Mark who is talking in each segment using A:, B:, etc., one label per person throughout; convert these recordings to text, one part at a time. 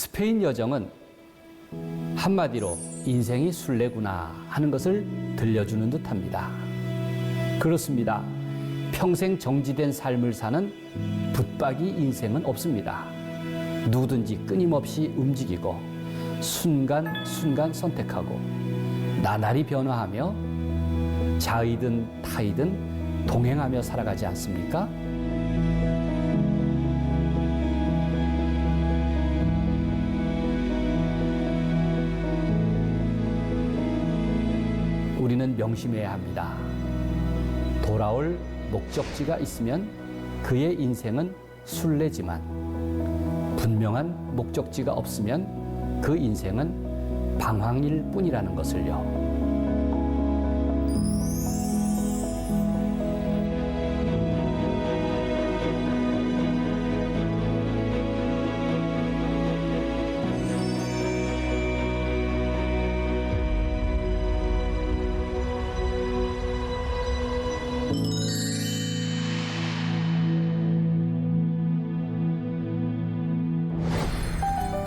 A: 스페인 여정은 한마디로 인생이 순례구나 하는 것을 들려주는 듯 합니다. 그렇습니다. 평생 정지된 삶을 사는 붙박이 인생은 없습니다. 누구든지 끊임없이 움직이고 순간순간 선택하고 나날이 변화하며 자의든 타의든 동행하며 살아가지 않습니까? 우리는 명심해야 합니다. 돌아올 목적지가 있으면 그의 인생은 순례지만 분명한 목적지가 없으면 그 인생은 방황일 뿐이라는 것을요.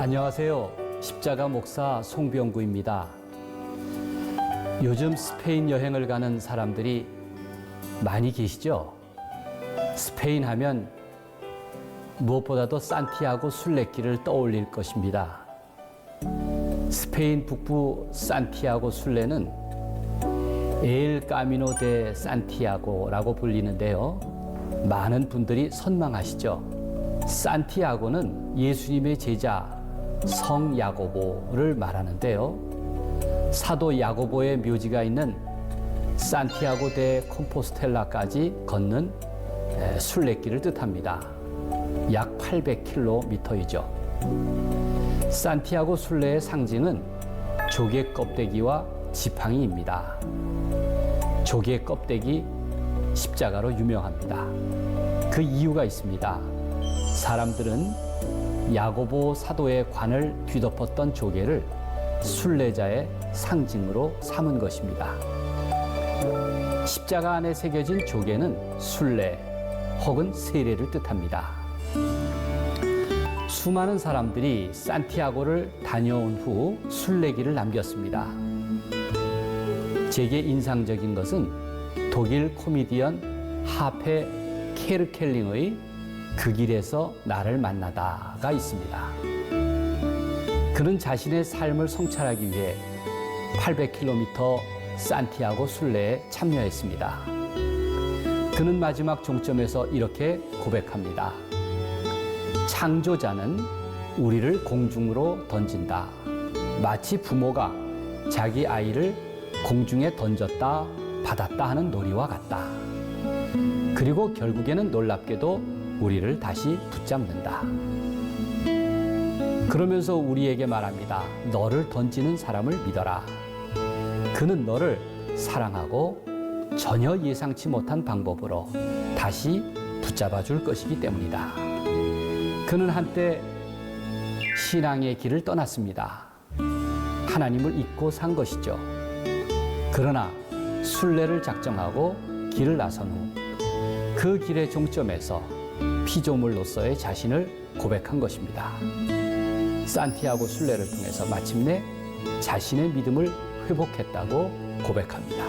A: 안녕하세요. 십자가 목사 송병구입니다. 요즘 스페인 여행을 가는 사람들이 많이 계시죠? 스페인 하면 무엇보다도 산티아고 순례길을 떠올릴 것입니다. 스페인 북부 산티아고 순례는 엘 까미노 데 산티아고라고 불리는데요. 많은 분들이 선망하시죠. 산티아고는 예수님의 제자 성 야고보를 말하는데요. 사도 야고보의 묘지가 있는 산티아고 데 콤포스텔라까지 걷는 에, 순례길을 뜻합니다. 약 800km이죠. 산티아고 순례의 상징은 조개 껍데기와 지팡이입니다. 조개 껍데기 십자가로 유명합니다. 그 이유가 있습니다. 사람들은 야고보 사도의 관을 뒤덮었던 조개를 순례자의 상징으로 삼은 것입니다. 십자가 안에 새겨진 조개는 순례 혹은 세례를 뜻합니다. 수많은 사람들이 산티아고를 다녀온 후 순례길을 남겼습니다. 제게 인상적인 것은 독일 코미디언 하페 케르켈링의 그 길에서 나를 만나다가 있습니다. 그는 자신의 삶을 성찰하기 위해 800km 산티아고 순례에 참여했습니다. 그는 마지막 종점에서 이렇게 고백합니다. 창조자는 우리를 공중으로 던진다. 마치 부모가 자기 아이를 공중에 던졌다 받았다 하는 놀이와 같다. 그리고 결국에는 놀랍게도 우리를 다시 붙잡는다. 그러면서 우리에게 말합니다. 너를 던지는 사람을 믿어라. 그는 너를 사랑하고 전혀 예상치 못한 방법으로 다시 붙잡아 줄 것이기 때문이다. 그는 한때 신앙의 길을 떠났습니다. 하나님을 잊고 산 것이죠. 그러나 순례를 작정하고 길을 나선 후 그 길의 종점에서 피조물로서의 자신을 고백한 것입니다. 산티아고 순례를 통해서 마침내 자신의 믿음을 회복했다고 고백합니다.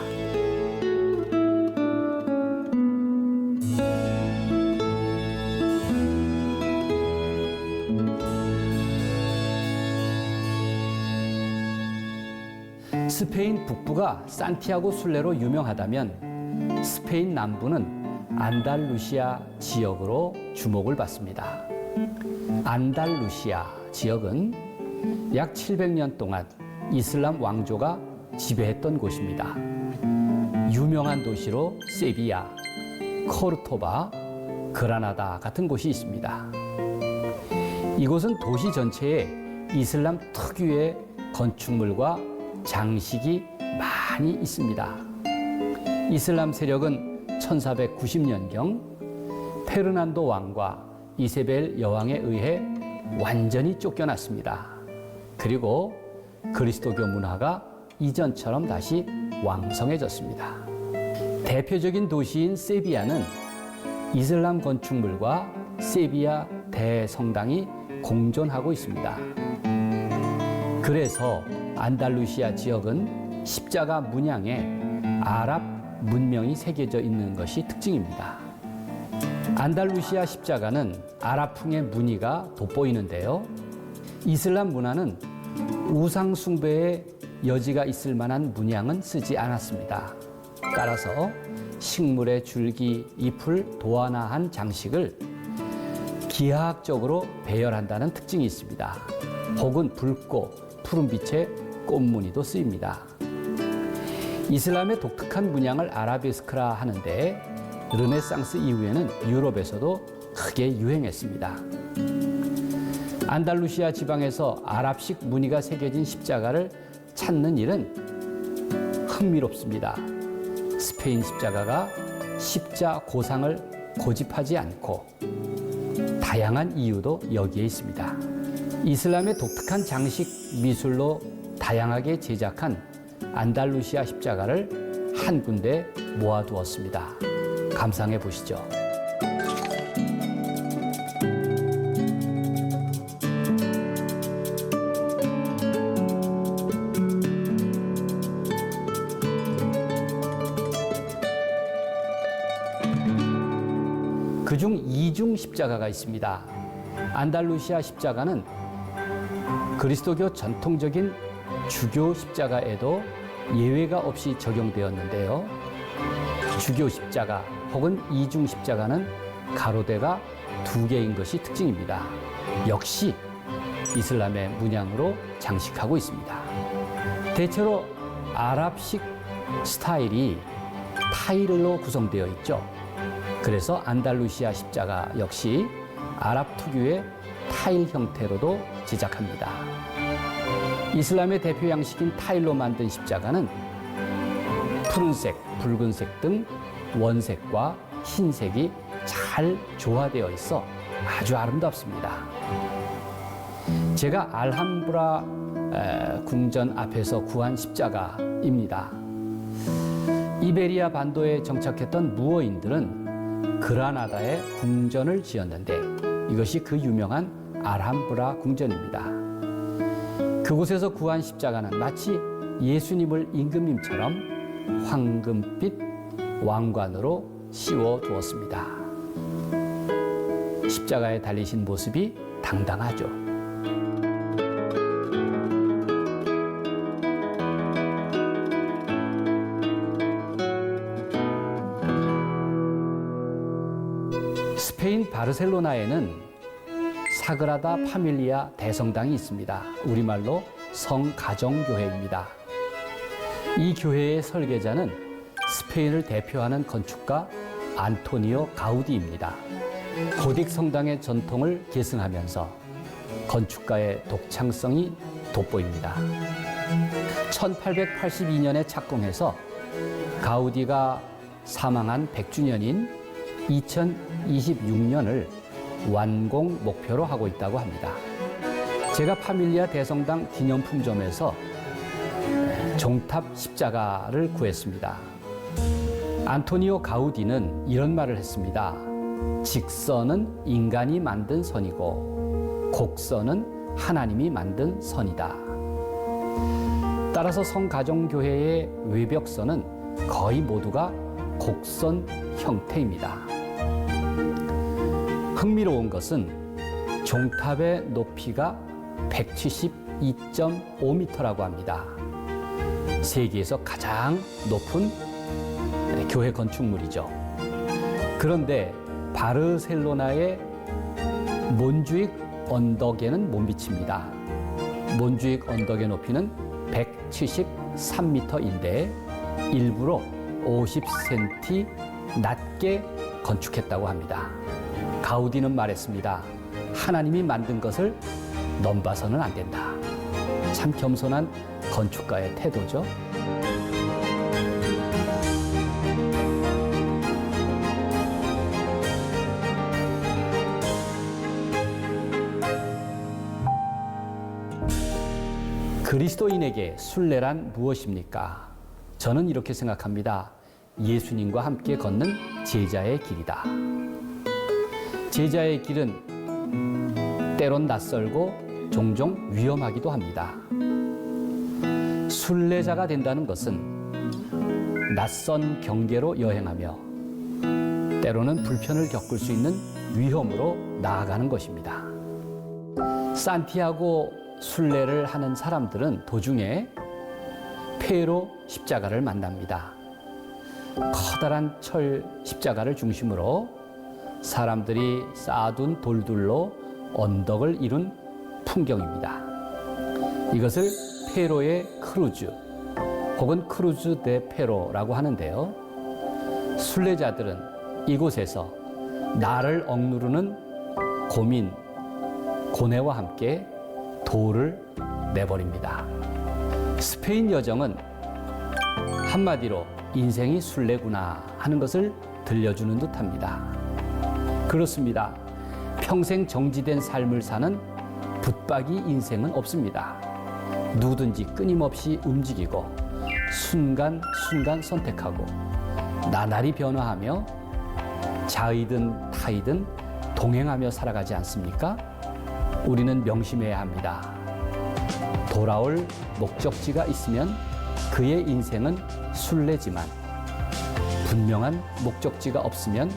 A: 스페인 북부가 산티아고 순례로 유명하다면 스페인 남부는 안달루시아 지역으로 주목을 받습니다. 안달루시아 지역은 약 700년 동안 이슬람 왕조가 지배했던 곳입니다. 유명한 도시로 세비야, 코르토바, 그라나다 같은 곳이 있습니다. 이곳은 도시 전체에 이슬람 특유의 건축물과 장식이 많이 있습니다. 이슬람 세력은 1490년경 페르난도 왕과 이세벨 여왕에 의해 완전히 쫓겨났습니다. 그리고 그리스도교 문화가 이전처럼 다시 왕성해졌습니다. 대표적인 도시인 세비야는 이슬람 건축물과 세비야 대성당이 공존하고 있습니다. 그래서 안달루시아 지역은 십자가 문양에 아랍 문명이 새겨져 있는 것이 특징입니다. 안달루시아 십자가는 아랍풍의 무늬가 돋보이는데요. 이슬람 문화는 우상 숭배의 여지가 있을 만한 문양은 쓰지 않았습니다. 따라서 식물의 줄기, 잎을 도안화한 장식을 기하학적으로 배열한다는 특징이 있습니다. 혹은 붉고 푸른 빛의 꽃무늬도 쓰입니다. 이슬람의 독특한 문양을 아라비스크라 하는데 르네상스 이후에는 유럽에서도 크게 유행했습니다. 안달루시아 지방에서 아랍식 무늬가 새겨진 십자가를 찾는 일은 흥미롭습니다. 스페인 십자가가 십자 고상을 고집하지 않고 다양한 이유도 여기에 있습니다. 이슬람의 독특한 장식 미술로 다양하게 제작한 안달루시아 십자가를 한 군데 모아두었습니다. 감상해 보시죠. 그중 이중 십자가가 있습니다. 안달루시아 십자가는 그리스도교 전통적인 주교 십자가에도 예외가 없이 적용되었는데요. 주교 십자가 혹은 이중 십자가는 가로대가 두 개인 것이 특징입니다. 역시 이슬람의 문양으로 장식하고 있습니다. 대체로 아랍식 스타일이 타일로 구성되어 있죠. 그래서 안달루시아 십자가 역시 아랍 특유의 타일 형태로도 제작합니다. 이슬람의 대표 양식인 타일로 만든 십자가는 푸른색, 붉은색 등 원색과 흰색이 잘 조화되어 있어 아주 아름답습니다. 제가 알함브라 에, 궁전 앞에서 구한 십자가입니다. 이베리아 반도에 정착했던 무어인들은 그라나다에 궁전을 지었는데 이것이 그 유명한 알함브라 궁전입니다. 그곳에서 구한 십자가는 마치 예수님을 임금님처럼 황금빛 왕관으로 씌워 두었습니다. 십자가에 달리신 모습이 당당하죠. 스페인 바르셀로나에는 사그라다 파밀리아 대성당이 있습니다. 우리말로 성가정교회입니다. 이 교회의 설계자는 스페인을 대표하는 건축가 안토니오 가우디입니다. 고딕 성당의 전통을 계승하면서 건축가의 독창성이 돋보입니다. 1882년에 착공해서 가우디가 사망한 100주년인 2026년을 완공 목표로 하고 있다고 합니다. 제가 파밀리아 대성당 기념품점에서 종탑 십자가를 구했습니다. 안토니오 가우디는 이런 말을 했습니다. 직선은 인간이 만든 선이고 곡선은 하나님이 만든 선이다. 따라서 성가정교회의 외벽선은 거의 모두가 곡선 형태입니다. 흥미로운 것은 종탑의 높이가 172.5m라고 합니다. 세계에서 가장 높은 교회 건축물이죠. 그런데 바르셀로나의 몬주익 언덕에는 못 미칩니다. 몬주익 언덕의 높이는 173m인데 일부러 50cm 낮게 건축했다고 합니다. 가우디는 말했습니다. 하나님이 만든 것을 넘봐서는 안 된다. 참 겸손한 건축가의 태도죠. 그리스도인에게 순례란 무엇입니까? 저는 이렇게 생각합니다. 예수님과 함께 걷는 제자의 길이다. 제자의 길은 때론 낯설고 종종 위험하기도 합니다. 순례자가 된다는 것은 낯선 경계로 여행하며 때로는 불편을 겪을 수 있는 위험으로 나아가는 것입니다. 산티아고 순례를 하는 사람들은 도중에 폐로 십자가를 만납니다. 커다란 철 십자가를 중심으로 사람들이 쌓아둔 돌들로 언덕을 이룬 풍경입니다. 이것을 페로의 크루즈 혹은 크루즈 데 페로라고 하는데요. 순례자들은 이곳에서 나를 억누르는 고민, 고뇌와 함께 돌을 내버립니다. 스페인 여정은 한마디로 인생이 순례구나 하는 것을 들려주는 듯 합니다. 그렇습니다. 평생 정지된 삶을 사는 붙박이 인생은 없습니다. 누구든지 끊임없이 움직이고 순간순간 선택하고 나날이 변화하며 자이든 타이든 동행하며 살아가지 않습니까? 우리는 명심해야 합니다. 돌아올 목적지가 있으면 그의 인생은 순례지만 분명한 목적지가 없으면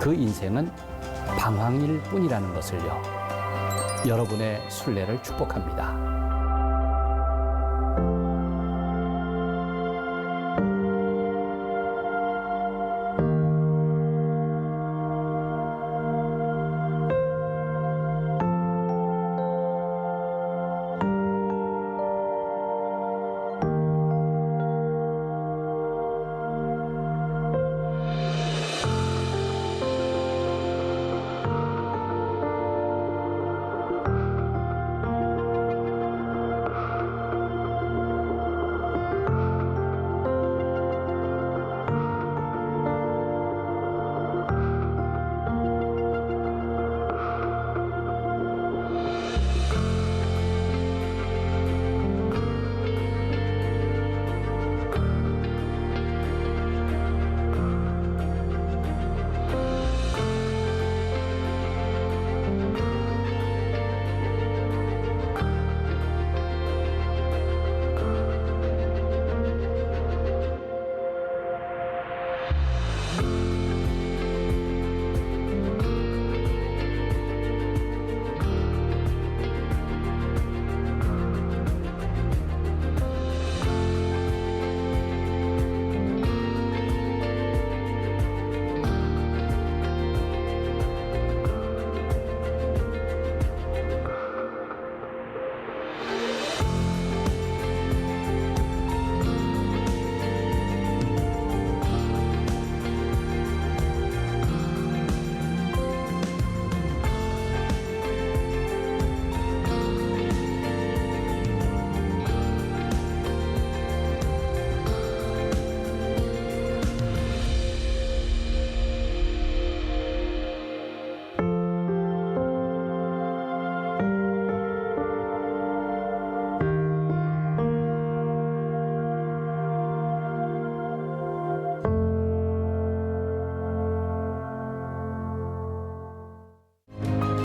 A: 그 인생은 방황일 뿐이라는 것을요. 여러분의 순례를 축복합니다.